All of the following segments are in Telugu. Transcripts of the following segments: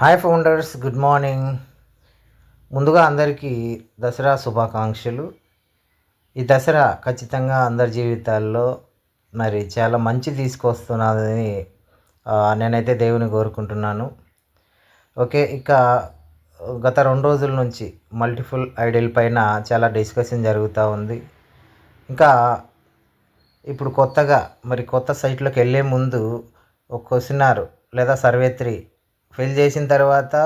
హాయ్ ఫౌండర్స్ గుడ్ మార్నింగ్ ముందుగా అందరికీ దసరా శుభాకాంక్షలు. ఈ దసరా ఖచ్చితంగా అందరి జీవితాల్లో మరి చాలా మంచి తీసుకొస్తున్నదని నేనైతే దేవుని కోరుకుంటున్నాను. ఓకే ఇక గత రెండు రోజుల నుంచి మల్టిపుల్ ఐడియల్ పైన చాలా డిస్కషన్ జరుగుతూ ఉంది. ఇంకా ఇప్పుడు కొత్తగా మరి కొత్త సైట్లోకి వెళ్ళే ముందు ఒక క్వశ్చనార్ లేదా సర్వేత్రి ఫిల్ చేసిన తర్వాత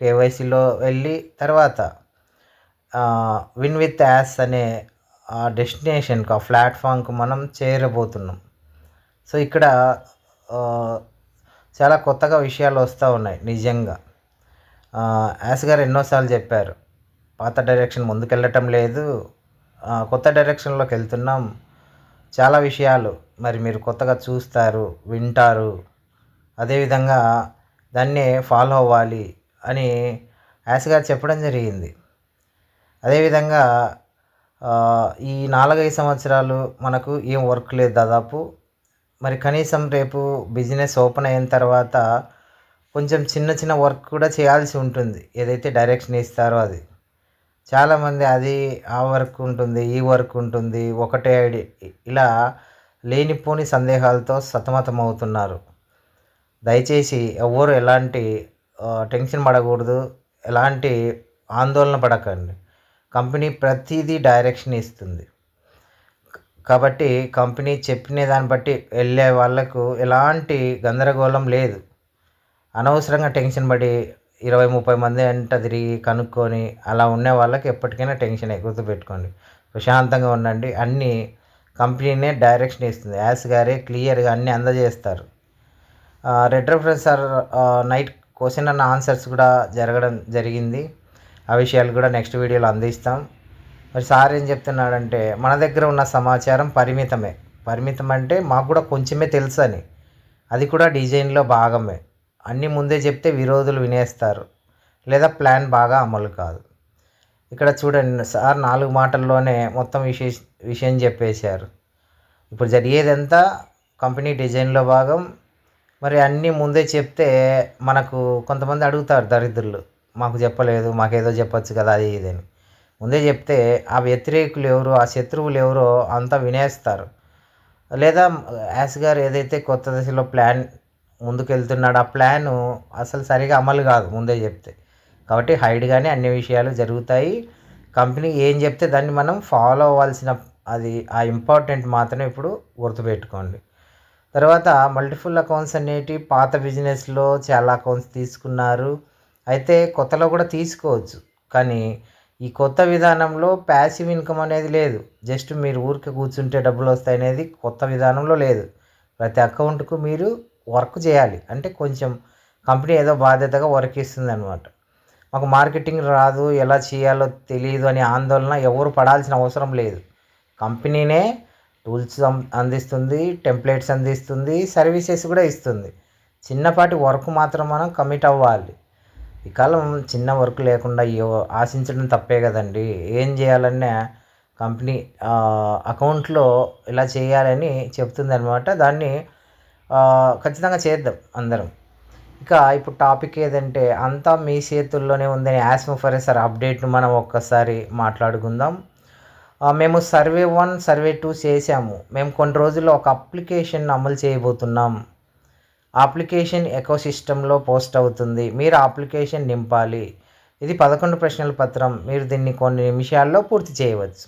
కేవైసీలో వెళ్ళి తర్వాత విన్ విత్ యాస్ అనే ఆ డెస్టినేషన్కి ఆ ప్లాట్ఫామ్కి మనం చేరబోతున్నాం. సో ఇక్కడ చాలా కొత్తగా విషయాలు వస్తూ ఉన్నాయి నిజంగా. యాస్ గారు ఎన్నోసార్లు చెప్పారు పాత డైరెక్షన్ ముందుకెళ్ళటం లేదు కొత్త డైరెక్షన్లోకి వెళ్తున్నాం. చాలా విషయాలు మరి మీరు కొత్తగా చూస్తారు వింటారు. అదేవిధంగా దాన్నే ఫాలో అవ్వాలి అని యాస్ గారు చెప్పడం జరిగింది. అదేవిధంగా ఈ నాలుగైదు సంవత్సరాలు మనకు ఏం వర్క్ లేదు దాదాపు. మరి కనీసం రేపు బిజినెస్ ఓపెన్ అయిన తర్వాత కొంచెం చిన్న చిన్న వర్క్ కూడా చేయాల్సి ఉంటుంది. ఏదైతే డైరెక్షన్ ఇస్తారో అది. చాలామంది అది ఆ వర్క్ ఉంటుంది ఈ వర్క్ ఉంటుంది ఒకటే ఐడి ఇలా లేనిపోని సందేహాలతో సతమతం అవుతున్నారు దయచేసి ఎవరు ఎలాంటి టెన్షన్ పడకూడదు. ఎలాంటి ఆందోళన పడకండి. కంపెనీ ప్రతిదీ డైరెక్షన్ ఇస్తుంది. కాబట్టి కంపెనీ చెప్పిన దాన్ని బట్టి వెళ్ళే వాళ్ళకు ఎలాంటి గందరగోళం లేదు. అనవసరంగా టెన్షన్ పడి ఇరవై ముప్పై మంది వెంట తిరిగి కనుక్కొని అలా ఉండే వాళ్ళకి ఎప్పటికైనా టెన్షన్ గుర్తుపెట్టుకోండి. ప్రశాంతంగా ఉండండి. అన్నీ కంపెనీనే డైరెక్షన్ ఇస్తుంది. యాస్ గారే క్లియర్గా అన్నీ అందజేస్తారు. Red reference sir night question and answers కూడా జరగడం జరిగింది. ఆ విషయాలు కూడా నెక్స్ట్ వీడియోలో అందిస్తాం. మరి సార్ ఏం చెప్తున్నాడంటే మన దగ్గర ఉన్న సమాచారం పరిమితమే. పరిమితం అంటే మాకు కూడా కొంచెమే తెలుసు అని అది కూడా డిజైన్లో భాగమే. అన్నీ ముందే చెప్తే విరోధులు వినేస్తారు. లేదా ప్లాన్ బాగా అమలు కాదు. ఇక్కడ చూడండి సార్ నాలుగు మాటల్లోనే మొత్తం విషయ విషయం చెప్పేశారు. ఇప్పుడు జరిగేదంతా కంపెనీ డిజైన్లో భాగం. మరి అన్నీ ముందే చెప్తే మనకు కొంతమంది అడుగుతారు దరిద్రులు మాకు చెప్పలేదు మాకేదో చెప్పచ్చు కదా అది ఇది అని. ముందే చెప్తే ఆ వ్యతిరేకులు ఎవరో ఆ శత్రువులు ఎవరో అంతా వినేస్తారు. లేదా యాస్ గారు ఏదైతే కొత్త దశలో ప్లాన్ ముందుకెళ్తున్నాడు ఆ ప్లాను అసలు సరిగా అమలు కాదు ముందే చెప్తే. కాబట్టి హైడ్గానే అన్ని విషయాలు జరుగుతాయి. కంపెనీ ఏం చెప్తే దాన్ని మనం ఫాలో అవ్వాల్సిన అది ఆ ఇంపార్టెంట్ మాత్రమే ఇప్పుడు గుర్తుపెట్టుకోండి. తర్వాత మల్టిపుల్ అకౌంట్స్ అనేటివి పాత బిజినెస్లో చాలా అకౌంట్స్ తీసుకున్నారు. అయితే కొత్తలో కూడా తీసుకోవచ్చు. కానీ ఈ కొత్త విధానంలో ప్యాసివ్ ఇన్కమ్ అనేది లేదు. జస్ట్ మీరు ఊరికి కూర్చుంటే డబ్బులు వస్తాయి అనేది కొత్త విధానంలో లేదు. ప్రతి అకౌంట్కు మీరు వర్క్ చేయాలి. అంటే కొంచెం కంపెనీ ఏదో బాధ్యతగా వర్క్ ఇస్తుంది అనమాట మాకు మార్కెటింగ్ రాదు ఎలా చేయాలో తెలియదు అనే ఆందోళన ఎవరు పడాల్సిన అవసరం లేదు. కంపెనీనే టూల్స్ అందిస్తుంది టెంప్లెట్స్ అందిస్తుంది సర్వీసెస్ కూడా ఇస్తుంది. చిన్నపాటి వర్క్ మాత్రం మనం కమిట్ అవ్వాలి. ఈ కాలం చిన్న వర్క్ లేకుండా ఆశించడం తప్పే కదండి. ఏం చేయాలన్నా కంపెనీ అకౌంట్లో ఇలా చేయాలని చెప్తుంది అనమాట దాన్ని ఖచ్చితంగా చేద్దాం అందరం. ఇక ఇప్పుడు టాపిక్ ఏదంటే అంతా మీ చేతుల్లోనే ఉందని యాస్మోఫరెసర్ అప్డేట్ను మనం ఒక్కసారి మాట్లాడుకుందాం. మేము సర్వే వన్ సర్వే టూ చేసాము మేము కొన్ని రోజుల్లో ఒక అప్లికేషన్ అమలు చేయబోతున్నాం. అప్లికేషన్ ఎకో సిస్టంలో పోస్ట్ అవుతుంది. మీరు అప్లికేషన్ నింపాలి. ఇది పదకొండు ప్రశ్నల పత్రం. మీరు దీన్ని కొన్ని నిమిషాల్లో పూర్తి చేయవచ్చు.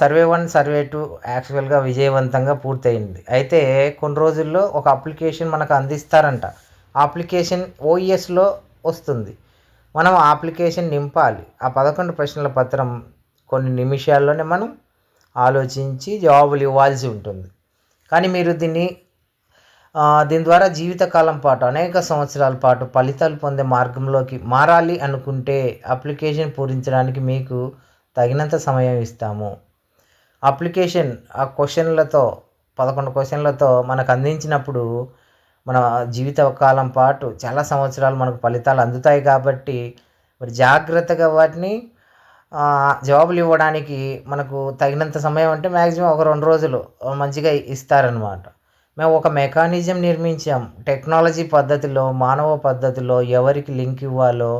సర్వే వన్ సర్వే టూ యాక్చువల్గా విజయవంతంగా పూర్తయింది. అయితే కొన్ని రోజుల్లో ఒక అప్లికేషన్ మనకు అందిస్తారంట. అప్లికేషన్ ఓఈఎస్లో వస్తుంది. మనం అప్లికేషన్ నింపాలి. ఆ పదకొండు ప్రశ్నల పత్రం కొన్ని నిమిషాల్లోనే మనం ఆలోచించి జవాబులు ఇవ్వాల్సి ఉంటుంది. కానీ మీరు దీన్ని దీని ద్వారా జీవితకాలం పాటు అనేక సంవత్సరాల పాటు ఫలితాలు పొందే మార్గంలోకి మారాలి అనుకుంటే అప్లికేషన్ పూరించడానికి మీకు తగినంత సమయం ఇస్తాము. అప్లికేషన్ ఆ క్వశ్చన్లతో పదకొండు క్వశ్చన్లతో మనకు అందించినప్పుడు మన జీవితకాలం పాటు చాలా సంవత్సరాలు మనకు ఫలితాలు అందుతాయి కాబట్టి మరి జాగ్రత్తగా వాటిని జవాబులు ఇవ్వడానికి మనకు తగినంత సమయం అంటే మ్యాక్సిమం ఒక రెండు రోజులు మంచిగా ఇస్తారనమాట మేము ఒక మెకానిజం నిర్మించాం. టెక్నాలజీ పద్ధతిలో మానవ పద్ధతిలో ఎవరికి లింక్ ఇవ్వాలో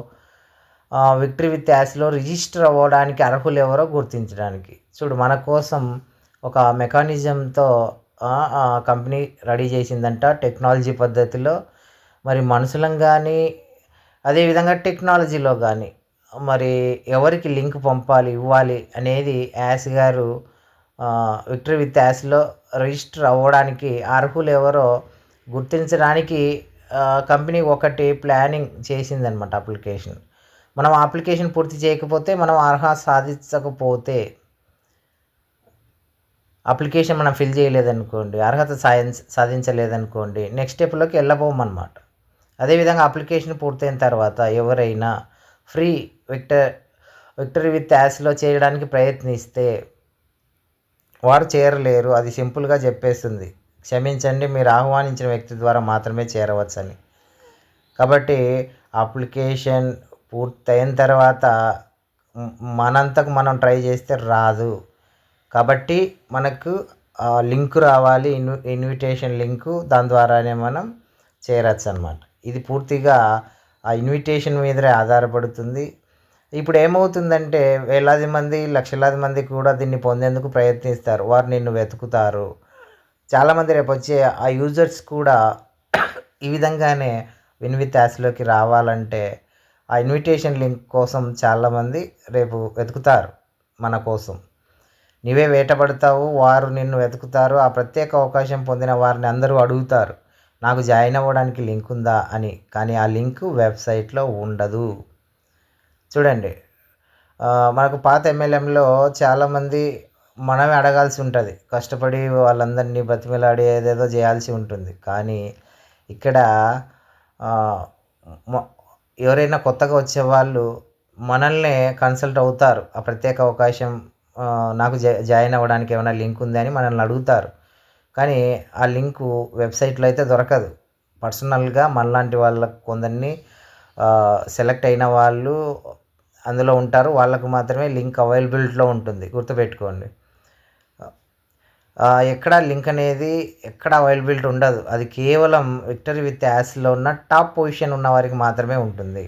విక్టరీ విత్ యాస్లో రిజిస్టర్ అవ్వడానికి అర్హులు ఎవరో గుర్తించడానికి. చూడు మన కోసం ఒక మెకానిజంతో కంపెనీ రెడీ చేసిందంట టెక్నాలజీ పద్ధతిలో. మరి మనుషులం కానీ అదేవిధంగా టెక్నాలజీలో కానీ మరి ఎవరికి లింక్ పంపాలి ఇవ్వాలి అనేది యాస్ గారు విక్టరీ విత్ యాస్లో రిజిస్టర్ అవ్వడానికి అర్హులు ఎవరో గుర్తించడానికి కంపెనీ ఒకటి ప్లానింగ్ చేసిందనమాట అప్లికేషన్. మనం అప్లికేషన్ పూర్తి చేయకపోతే మనం అర్హత సాధించకపోతే అప్లికేషన్ మనం ఫిల్ చేయలేదనుకోండి అర్హత సాధించ సాధించలేదనుకోండి నెక్స్ట్ స్టెప్లోకి వెళ్ళబోమన్నమాట. అదేవిధంగా అప్లికేషన్ పూర్తయిన తర్వాత ఎవరైనా ఫ్రీ విక్టర్ విక్టరీ విత్ యాస్లో చేయడానికి ప్రయత్నిస్తే వారు చేరలేరు. అది సింపుల్గా చెప్పేస్తుంది. క్షమించండి మీరు ఆహ్వానించిన వ్యక్తి ద్వారా మాత్రమే చేరవచ్చని. కాబట్టి అప్లికేషన్ పూర్తయిన తర్వాత మనంతకు మనం ట్రై చేస్తే రాదు. కాబట్టి మనకు లింక్ రావాలి. ఇన్వి ఇన్విటేషన్ లింకు దాని ద్వారానే మనం చేరచ్చు అనమాట ఇది పూర్తిగా ఆ ఇన్విటేషన్ మీదనే ఆధారపడుతుంది. ఇప్పుడు ఏమవుతుందంటే వేలాది మంది లక్షలాది మంది కూడా దీన్ని పొందేందుకు ప్రయత్నిస్తారు. వారు నిన్ను వెతుకుతారు. చాలామంది రేపు వచ్చే ఆ యూజర్స్ కూడా ఈ విధంగానే విన్ విత్ యాస్లోకి రావాలంటే ఆ ఇన్విటేషన్ లింక్ కోసం చాలామంది రేపు వెతుకుతారు మన కోసం. నీవే వేటపడతావు వారు నిన్ను వెతుకుతారు. ఆ ప్రత్యేక అవకాశం పొందిన వారిని అందరూ అడుగుతారు. నాకు జాయిన్ అవ్వడానికి లింక్ ఉందా అని కానీ ఆ లింక్ వెబ్సైట్లో ఉండదు. చూడండి మనకు పాత ఎమ్మెల్యేలో చాలామంది మనమే అడగాల్సి ఉంటుంది. కష్టపడి వాళ్ళందరినీ బతిమిలాడి ఏదేదో చేయాల్సి ఉంటుంది. కానీ ఇక్కడ ఎవరైనా కొత్తగా వచ్చే వాళ్ళు మనల్నే కన్సల్ట్ అవుతారు. ఆ ప్రత్యేక అవకాశం నాకు జాయిన్ అవ్వడానికి ఏమైనా లింక్ ఉంది అని మనల్ని అడుగుతారు. కానీ ఆ లింకు వెబ్సైట్లో అయితే దొరకదు. పర్సనల్గా మనలాంటి వాళ్ళకు కొందరిని సెలెక్ట్ అయిన వాళ్ళు అందులో ఉంటారు. వాళ్ళకు మాత్రమే లింక్ అవైలబిలిటీలో ఉంటుంది. గుర్తుపెట్టుకోండి. ఎక్కడ లింక్ అనేది ఎక్కడ అవైలబిలిటీ ఉండదు. అది కేవలం విక్టరీ విత్ యాస్లో ఉన్న టాప్ పొజిషన్ ఉన్న వారికి మాత్రమే ఉంటుంది.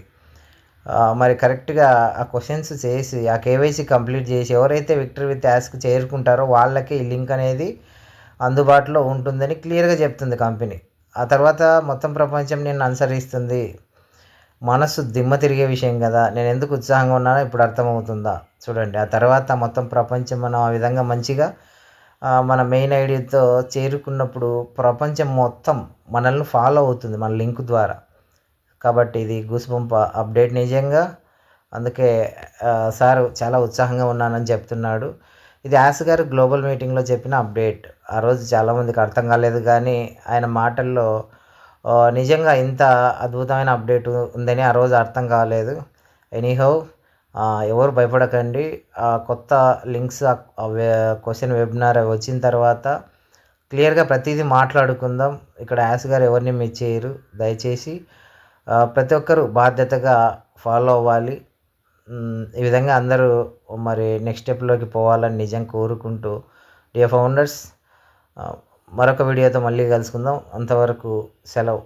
మరి కరెక్ట్గా ఆ క్వశ్చన్స్ చేసి ఆ కేవైసీ కంప్లీట్ చేసి ఎవరైతే విక్టరీ విత్ యాస్కి చేరుకుంటారో వాళ్ళకి ఈ లింక్ అనేది అందుబాటులో ఉంటుందని క్లియర్గా చెప్తుంది కంపెనీ. ఆ తర్వాత మొత్తం ప్రపంచం నేను అనుసరిస్తుంది. మనసు దిమ్మ తిరిగే విషయం కదా. నేను ఎందుకు ఉత్సాహంగా ఉన్నానో ఇప్పుడు అర్థమవుతుందా? చూడండి ఆ తర్వాత మొత్తం ప్రపంచం మనం ఆ విధంగా మంచిగా మన మెయిన్ ఐడితో చేరుకున్నప్పుడు ప్రపంచం మొత్తం మనల్ని ఫాలో అవుతుంది మన లింక్ ద్వారా. కాబట్టి ఇది గుసుబంప అప్డేట్ నిజంగా. అందుకే సార్ చాలా ఉత్సాహంగా ఉన్నానని చెప్తున్నాడు. ఇది యాస్ గారు గ్లోబల్ మీటింగ్లో చెప్పిన అప్డేట్. ఆ రోజు చాలామందికి అర్థం కాలేదు కానీ ఆయన మాటల్లో నిజంగా ఇంత అద్భుతమైన అప్డేట్ ఉందని ఆ రోజు అర్థం కాలేదు. ఎనీహౌ ఎవరు భయపడకండి. కొత్త లింక్స్ క్వశ్చన్ వెబినార్ వచ్చిన తర్వాత క్లియర్గా ప్రతిదీ మాట్లాడుకుందాం. ఇక్కడ యాస్ గారు ఎవరిని మిస్ చేయరు. దయచేసి ప్రతి ఒక్కరు బాధ్యతగా ఫాలో అవ్వాలి. ఈ విధంగా అందరూ మరి నెక్స్ట్ స్టెప్లోకి పోవాలని నిజం కోరుకుంటూ డియర్ ఫౌండర్స్ మరొక వీడియోతో మళ్ళీ కలుసుకుందాం. అంతవరకు సెలవు.